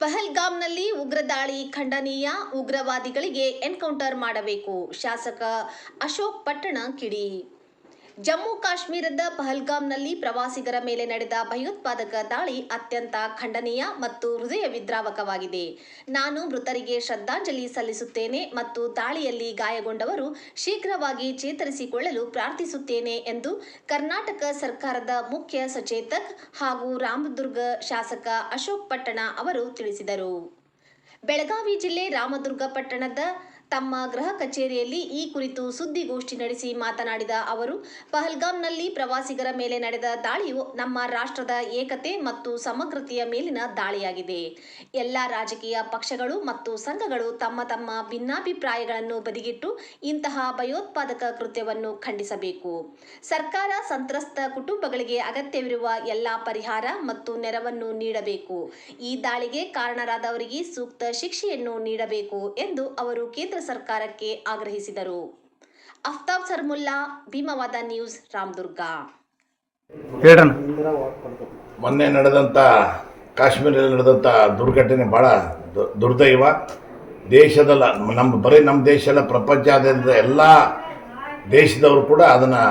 ಪಹಲ್ಗಾಮ್ನಲ್ಲಿ ಉಗ್ರ ದಾಳಿ ಖಂಡನೀಯ ಉಗ್ರವಾದಿಗಳಿಗೆ ಎನ್ಕೌಂಟರ್ ಮಾಡಬೇಕು. ಶಾಸಕ ಅಶೋಕ್ ಪಟ್ಟಣ ಕಿಡಿ. ಜಮ್ಮು ಕಾಶ್ಮೀರದ ಪಹಲ್ಗಾಮ್ನಲ್ಲಿ ಪ್ರವಾಸಿಗರ ಮೇಲೆ ನಡೆದ ಭಯೋತ್ಪಾದಕ ದಾಳಿ ಅತ್ಯಂತ ಖಂಡನೀಯ ಮತ್ತು ಹೃದಯ ವಿದ್ರಾವಕವಾಗಿದೆ. ನಾನು ಮೃತರಿಗೆ ಶ್ರದ್ಧಾಂಜಲಿ ಸಲ್ಲಿಸುತ್ತೇನೆ ಮತ್ತು ದಾಳಿಯಲ್ಲಿ ಗಾಯಗೊಂಡವರು ಶೀಘ್ರವಾಗಿ ಚೇತರಿಸಿಕೊಳ್ಳಲು ಪ್ರಾರ್ಥಿಸುತ್ತೇನೆ ಎಂದು ಕರ್ನಾಟಕ ಸರ್ಕಾರದ ಮುಖ್ಯ ಸಚೇತಕ್ ಹಾಗೂ ರಾಮದುರ್ಗ ಶಾಸಕ ಅಶೋಕ್ ಪಟ್ಟಣ ಅವರು ತಿಳಿಸಿದರು. ಬೆಳಗಾವಿ ಜಿಲ್ಲೆ ರಾಮದುರ್ಗ ಪಟ್ಟಣದ ತಮ್ಮ ಗೃಹ ಕಚೇರಿಯಲ್ಲಿ ಈ ಕುರಿತು ಸುದ್ದಿಗೋಷ್ಠಿ ನಡೆಸಿ ಮಾತನಾಡಿದ ಅವರು, ಪಹಲ್ಗಾಮ್ನಲ್ಲಿ ಪ್ರವಾಸಿಗರ ಮೇಲೆ ನಡೆದ ದಾಳಿಯು ನಮ್ಮ ರಾಷ್ಟ್ರದ ಏಕತೆ ಮತ್ತು ಸಮಗ್ರತೆಯ ಮೇಲಿನ ದಾಳಿಯಾಗಿದೆ. ಎಲ್ಲ ರಾಜಕೀಯ ಪಕ್ಷಗಳು ಮತ್ತು ಸಂಘಗಳು ತಮ್ಮ ತಮ್ಮ ಭಿನ್ನಾಭಿಪ್ರಾಯಗಳನ್ನು ಬದಿಗಿಟ್ಟು ಇಂತಹ ಭಯೋತ್ಪಾದಕ ಕೃತ್ಯವನ್ನು ಖಂಡಿಸಬೇಕು. ಸರ್ಕಾರ ಸಂತ್ರಸ್ತ ಕುಟುಂಬಗಳಿಗೆ ಅಗತ್ಯವಿರುವ ಎಲ್ಲ ಪರಿಹಾರ ಮತ್ತು ನೆರವನ್ನು ನೀಡಬೇಕು. ಈ ದಾಳಿಗೆ ಕಾರಣರಾದವರಿಗೆ ಸೂಕ್ತ ಶಿಕ್ಷೆಯನ್ನು ನೀಡಬೇಕು ಎಂದು ಅವರು ಕೇಂದ್ರ ಸರ್ಕಾರಕ್ಕೆ ಆಗ್ರಹಿಸಿದರು. ಅಫ್ತಾಬ್ ಸರ್ಮುಲ್ಲಾ ಭೀಮವಾದ ನ್ಯೂಸ್ ರಾಮದುರ್ಗ. ಮೊನ್ನೆ ನಡೆದಂಥ ಕಾಶ್ಮೀರದಲ್ಲಿ ನಡೆದಂಥ ದುರ್ಘಟನೆ ಭಾಳ ದುರ್ದೈವ. ದೇಶದಲ್ಲ ನಮ್ಮ ಬರೀ ನಮ್ಮ ದೇಶ ಎಲ್ಲ ಪ್ರಪಂಚಾದ್ಯಂತ ಎಲ್ಲ ದೇಶದವರು ಕೂಡ ಅದನ್ನು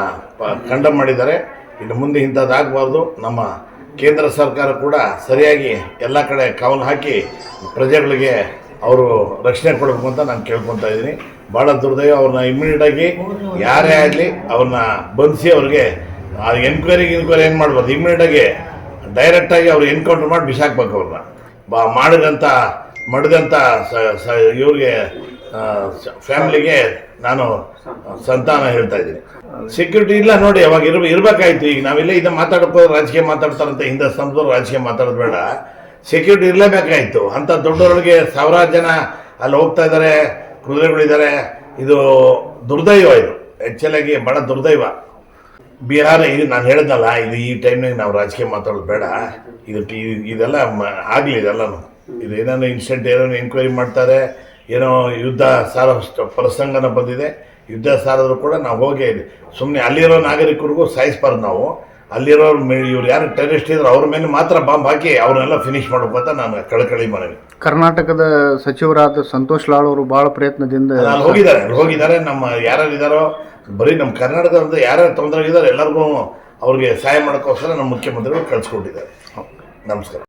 ಖಂಡ ಮಾಡಿದ್ದಾರೆ. ಇನ್ನು ಮುಂದೆ ಇಂಥದ್ದಾಗಬಾರ್ದು ನಮ್ಮ ಕೇಂದ್ರ ಸರ್ಕಾರ ಕೂಡ ಸರಿಯಾಗಿ ಎಲ್ಲ ಕಡೆ ಕಾವಲು ಹಾಕಿ ಪ್ರಜೆಗಳಿಗೆ ಅವರು ರಕ್ಷಣೆ ಕೊಡಬೇಕು ಅಂತ ನಾನು ಕೇಳ್ಕೊತಾ ಇದ್ದೀನಿ. ಭಾಳ ದುರ್ದೈವ, ಅವ್ರನ್ನ ಇಮ್ಮಿಡಿಯೇಟಾಗಿ ಯಾರೇ ಆಗಲಿ ಅವ್ರನ್ನ ಬಂಧಿಸಿ ಅವ್ರಿಗೆ ಎನ್ಕ್ವೈರಿಗೆ ಇನ್ಕ್ವೈರಿ ಏನು ಮಾಡ್ಬಾರ್ದು ಇಮ್ಮಿಡಿಯೇಟಾಗಿ ಡೈರೆಕ್ಟಾಗಿ ಅವ್ರು ಎನ್ಕೌಂಟರ್ ಮಾಡಿ ಬಿಸಾಕ್ಬೇಕು ಅವ್ರನ್ನ. ಬಾ ಮಾಡಿದಂಥ ಮಾಡಿದಂಥ ಸ- ಇವ್ರಿಗೆ ಫ್ಯಾಮಿಲಿಗೆ ನಾನು ಸಂತಾನ ಹೇಳ್ತಾ ಇದ್ದೀನಿ. ಸೆಕ್ಯೂರಿಟಿ ಇಲ್ಲ ನೋಡಿ, ಅವಾಗ ಇರ್ ಇರಬೇಕಾಯ್ತು. ಈಗ ನಾವೆಲ್ಲ ಇದನ್ನು ಮಾತಾಡೋಕೆ ರಾಜಕೀಯ ಮಾತಾಡ್ತಾರಂತೆ. ಹಿಂದೆ ಸಂಸದರು ರಾಜಕೀಯ ಮಾತಾಡೋದು ಬೇಡ. ಸೆಕ್ಯೂರಿಟಿ ಇರಲೇಬೇಕಾಯಿತು. ಅಂಥ ದೊಡ್ಡವರೊಳಗೆ ಸಾವಿರಾರು ಜನ ಅಲ್ಲಿ ಹೋಗ್ತಾ ಇದ್ದಾರೆ ಕುದುರೆಗಳಿದ್ದಾರೆ ಇದು ದುರ್ದೈವ ಇದು. ಆ್ಯಕ್ಚುಲಾಗಿ ಭಾಳ ದುರ್ದೈವ. ಬಿಹಾರ, ಇದು ನಾನು ಹೇಳಿದ್ನಲ್ಲ, ಇದು ಈ ಟೈಮ್ನಾಗ ನಾವು ರಾಜಕೀಯ ಮಾತಾಡೋದು ಬೇಡ. ಇದು ಇದೆಲ್ಲ ಆಗಲಿ ಇದೆಲ್ಲ ಇದೆಲ್ಲನು. ಇದು ಏನೇನೋ ಇನ್ಸಿಡೆಂಟ್ ಏನೋ ಎನ್ಕ್ವೈರಿ ಮಾಡ್ತಾರೆ, ಏನೋ ಯುದ್ಧ ಸಾರ ಪ್ರಸಂಗನ ಬಂದಿದೆ. ಯುದ್ಧ ಸಾರಿದ್ರು ಕೂಡ ನಾವು ಹೋಗಿ ಸುಮ್ಮನೆ ಅಲ್ಲಿರೋ ನಾಗರಿಕರಿಗೂ ಸಾಯಿಸ್ಬಾರ್ದು ನಾವು. ಅಲ್ಲಿರೋ ಇವ್ರು ಯಾರು ಟೆರರಿಸ್ಟ್ ಇದ್ರು ಅವ್ರ ಮೇಲೆ ಮಾತ್ರ ಬಾಂಬ್ ಹಾಕಿ ಅವ್ರನ್ನೆಲ್ಲ ಫಿನಿಶ್ ಅಂತ ನಾನು ಕಳಕಳಿ ಮನವಿ ಕರ್ನಾಟಕದ ಸಚಿವರಾದ ಸಂತೋಷ್ ಲಾಳ್ ಅವರು ಬಹಳ ಪ್ರಯತ್ನದಿಂದ ನಾನು ಹೋಗಿದ್ದಾರೆ ಹೋಗಿದ್ದಾರೆ. ನಮ್ಮ ಯಾರ್ಯಾರು ಇದ್ದಾರೋ ಬರೀ ನಮ್ಮ ಕರ್ನಾಟಕದ ಯಾರ್ಯಾರು ತೊಂದರೆ ಇದ್ದಾರೆ ಎಲ್ಲರಿಗೂ ಅವ್ರಿಗೆ ಸಹಾಯ ಮಾಡೋಕ್ಕೋಸ್ಕರ ನಮ್ಮ ಮುಖ್ಯಮಂತ್ರಿಗಳು ಕಳಿಸ್ಕೊಟ್ಟಿದ್ದಾರೆ. ನಮಸ್ಕಾರ.